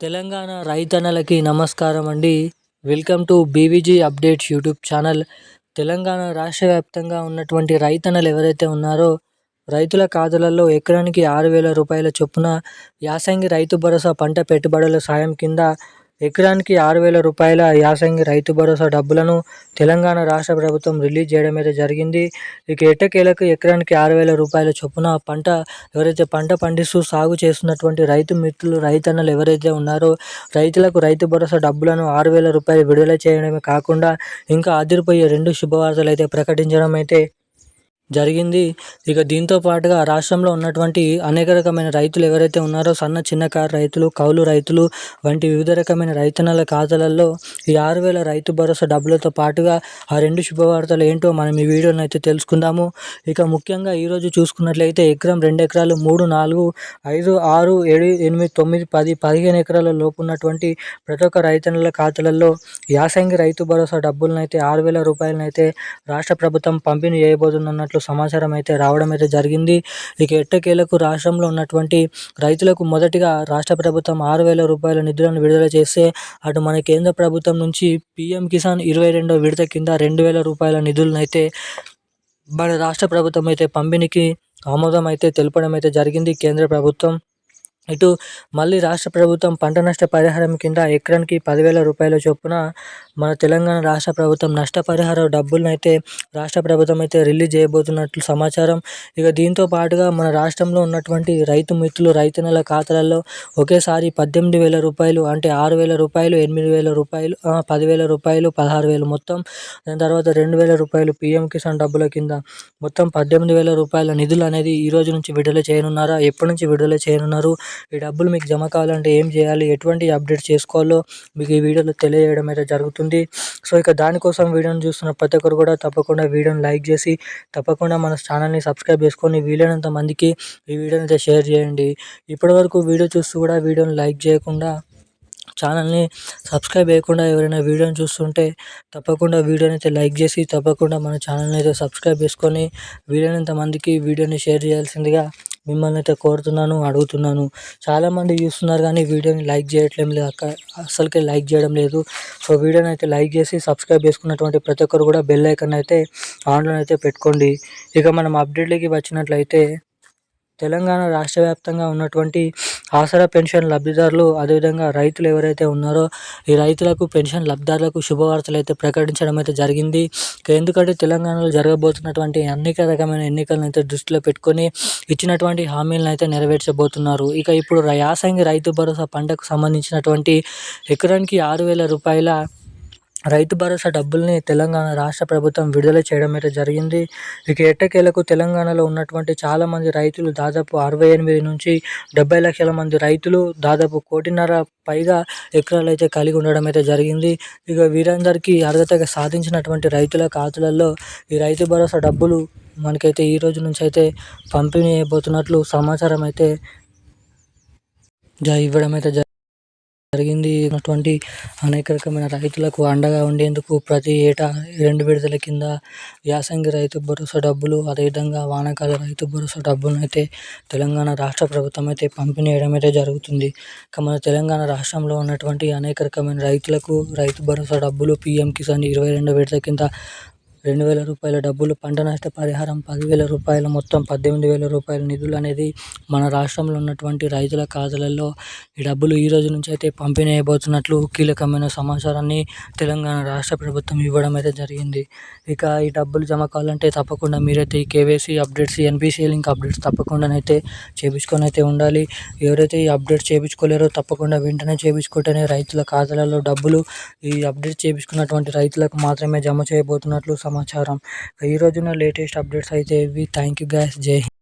తెలంగాణ రైతన్నలకి నమస్కారం అండి. Welcome to BVG updates YouTube channel. Telangana రాష్ట్ర వ్యాప్తంగా ఉన్నటువంటి రైతన్నలు ఎవరైతే ఉన్నారో రైతుల ఖాతాలలో ఎకరానికి ఆరు వేల రూపాయల చొప్పున యాసంగి రైతు భరోసా పంట పెట్టుబడుల సాయం కింద ఎకరానికి ఆరు వేల రూపాయల యాసంగి రైతు భరోసా డబ్బులను తెలంగాణ రాష్ట్ర ప్రభుత్వం రిలీజ్ చేయడం అయితే జరిగింది. ఇక ఎట్టకేలకు ఎకరానికి ఆరు వేల రూపాయల చొప్పున పంట ఎవరైతే పంట పండిస్తూ సాగు చేస్తున్నటువంటి రైతు మిత్రులు రైతన్నలు ఎవరైతే ఉన్నారో రైతులకు రైతు భరోసా డబ్బులను ఆరు వేల రూపాయలు విడుదల చేయడమే కాకుండా ఇంకా అదిరిపోయే రెండు శుభవార్తలు అయితే ప్రకటించడం అయితే జరిగింది. ఇక దీంతో పాటుగా రాష్ట్రంలో ఉన్నటువంటి అనేక రకమైన రైతులు ఎవరైతే ఉన్నారో సన్న చిన్నకారు రైతులు కౌలు రైతులు వంటి వివిధ రకమైన రైతన్నల ఖాతాలలో ఈ ఆరు వేల రైతు భరోసా డబ్బులతో పాటుగా ఆ రెండు శుభవార్తలు ఏంటో మనం ఈ వీడియోని అయితే తెలుసుకుందాము. ఇక ముఖ్యంగా ఈరోజు చూసుకున్నట్లయితే ఎకరం రెండు ఎకరాలు మూడు నాలుగు ఐదు ఆరు ఏడు ఎనిమిది తొమ్మిది పది పదిహేను ఎకరాల లోపు ఉన్నటువంటి ప్రతి ఒక్క రైతన్నల ఖాతాలలో యాసంగి రైతు భరోసా డబ్బులను అయితే ఆరు వేల రూపాయలను అయితే రాష్ట్ర ప్రభుత్వం పంపిణీ చేయబోతున్నట్లు సమాచారం అయితే రావడం అయితే జరిగింది. ఇక ఎట్టకేలకు రాష్ట్రంలో ఉన్నటువంటి రైతులకు మొదటిగా రాష్ట్ర ప్రభుత్వం ఆరు వేల రూపాయల నిధులను విడుదల చేస్తే అటు మన కేంద్ర ప్రభుత్వం నుంచి పిఎం కిసాన్ ఇరవై రెండో విడత కింద రెండు వేల రూపాయల నిధులను అయితే మన రాష్ట్ర ప్రభుత్వం అయితే పంపిణీకి ఆమోదం అయితే తెలపడం అయితే జరిగింది కేంద్ర ప్రభుత్వం. ఇటు మళ్ళీ రాష్ట్ర ప్రభుత్వం పంట నష్ట పరిహారం కింద ఎకరానికి పదివేల రూపాయల చొప్పున మన తెలంగాణ రాష్ట్ర ప్రభుత్వం నష్టపరిహార డబ్బులను అయితే రాష్ట్ర ప్రభుత్వం అయితే రిలీజ్ చేయబోతున్నట్లు సమాచారం. ఇక దీంతో పాటుగా మన రాష్ట్రంలో ఉన్నటువంటి రైతు మిత్రులు రైతన్నల ఖాతాలలో ఒకేసారి పద్దెనిమిది వేల రూపాయలు అంటే ఆరు వేల రూపాయలు ఎనిమిది వేల రూపాయలు పదివేల రూపాయలు పదహారు వేలు మొత్తం. దాని తర్వాత రెండు వేల రూపాయలు పిఎం కిసాన్ డబ్బుల కింద. మొత్తం పద్దెనిమిది వేల రూపాయల నిధులు అనేది ఈ రోజు నుంచి విడుదల చేయనున్నారా? ఎప్పటి నుంచి విడుదల చేయనున్నారు? ఈ డబ్బులు మీకు జమ కావాలంటే ఏం చేయాలి? ఎటువంటి అప్డేట్ చేసుకోవాలో మీకు ఈ వీడియోలో తెలియజేయడం అయితే జరుగుతుంది. సో ఇక దానికోసం వీడియోని చూస్తున్న ప్రతి ఒక్కరు కూడా తప్పకుండా వీడియోని లైక్ చేసి తప్పకుండా మన ఛానల్ని సబ్స్క్రైబ్ చేసుకొని వీలైనంత మందికి ఈ వీడియోని అయితే షేర్ చేయండి. ఇప్పటివరకు వీడియో చూస్తూ కూడా వీడియోని లైక్ చేయకుండా ఛానల్ని సబ్స్క్రైబ్ చేయకుండా ఎవరైనా వీడియోని చూస్తుంటే తప్పకుండా వీడియోని అయితే లైక్ చేసి తప్పకుండా మన ఛానల్ని అయితే సబ్స్క్రైబ్ చేసుకొని వీలైనంత మందికి వీడియోని షేర్ చేయాల్సిందిగా మిమ్మల్ని అయితే కోరుతున్నాను అడుగుతున్నాను. చాలామంది చూస్తున్నారు కానీ వీడియోని లైక్ చేయట్లేదు లేదు అక్క అసలుకే లైక్ చేయడం లేదు. సో వీడియోని అయితే లైక్ చేసి సబ్స్క్రైబ్ చేసుకున్నటువంటి ప్రతి ఒక్కరు కూడా బెల్ ఐకన్ అయితే ఆన్లో అయితే పెట్టుకోండి. ఇక మనం అప్డేట్లకి వచ్చినట్లయితే తెలంగాణ రాష్ట్ర వ్యాప్తంగా ఉన్నటువంటి ఆసరా పెన్షన్ లబ్ధిదారులు అదేవిధంగా రైతులు ఎవరైతే ఉన్నారో ఈ రైతులకు పెన్షన్ లబ్ధిదారులకు శుభవార్తలు అయితే ప్రకటించడం అయితే జరిగింది. ఎందుకంటే తెలంగాణలో జరగబోతున్నటువంటి అనేక రకమైన ఎన్నికలను అయితే దృష్టిలో పెట్టుకొని ఇచ్చినటువంటి హామీలను అయితే నెరవేర్చబోతున్నారు. ఇక ఇప్పుడు యాసంగి రైతు భరోసా పంటకు సంబంధించినటువంటి ఎకరానికి ఆరు వేల రూపాయల రైతు భరోసా డబ్బుల్ని తెలంగాణ రాష్ట్ర ప్రభుత్వం విడుదల చేయడం అయితే జరిగింది. ఇక ఎట్టకేలకు తెలంగాణలో ఉన్నటువంటి చాలామంది రైతులు దాదాపు అరవై ఎనిమిది నుంచి డెబ్బై లక్షల మంది రైతులు దాదాపు కోటిన్నర పైగా ఎకరాలు అయితే కలిగి ఉండడం అయితే జరిగింది. ఇక వీరందరికీ అర్హతగా సాధించినటువంటి రైతుల ఖాతాలలో ఈ రైతు భరోసా డబ్బులు మనకైతే ఈ రోజు నుంచి అయితే పంపిణీ అయిపోతున్నట్లు సమాచారం అయితే ఇవ్వడం అయితే జరిగింది. అటువంటి అనేక రకమైన రైతులకు అండగా ఉండేందుకు ప్రతి ఏటా రెండు విడతల కింద యాసంగి రైతు భరోసా డబ్బులు అదేవిధంగా వానాకాల రైతు భరోసా డబ్బులను అయితే తెలంగాణ రాష్ట్ర ప్రభుత్వం అయితే పంపిణీ చేయడం అయితే జరుగుతుంది. ఇక మన తెలంగాణ రాష్ట్రంలో ఉన్నటువంటి అనేక రకమైన రైతులకు రైతు భరోసా డబ్బులు పిఎం కిసాన్ ఇరవై రెండు విడత కింద రెండు వేల రూపాయల డబ్బులు పంట నష్ట పరిహారం పదివేల రూపాయలు మొత్తం పద్దెనిమిది వేల రూపాయల నిధులు అనేది మన రాష్ట్రంలో ఉన్నటువంటి రైతుల ఖాతాలలో ఈ డబ్బులు ఈ రోజు నుంచి అయితే పంపిణీ అయిపోతున్నట్లు కీలకమైన సమాచారాన్ని తెలంగాణ రాష్ట్ర ప్రభుత్వం ఇవ్వడం అయితే జరిగింది. ఇక ఈ డబ్బులు జమ కావాలంటే తప్పకుండా మీరైతే ఈ KYC updates NPC link updates తప్పకుండా అయితే చేయించుకొని అయితే ఉండాలి. ఎవరైతే ఈ అప్డేట్ చేయించుకోలేరో తప్పకుండా వెంటనే చేయించుకుంటేనే రైతుల ఖాతాలలో డబ్బులు ఈ అప్డేట్ చేయించుకున్నటువంటి రైతులకు మాత్రమే జమ చేయబోతున్నట్లు సమాచారం ఈ రోజున లేటెస్ట్ అప్డేట్స్ అయితే ఇవి థ్యాంక్ యూ గ్యాస్ జై హింద్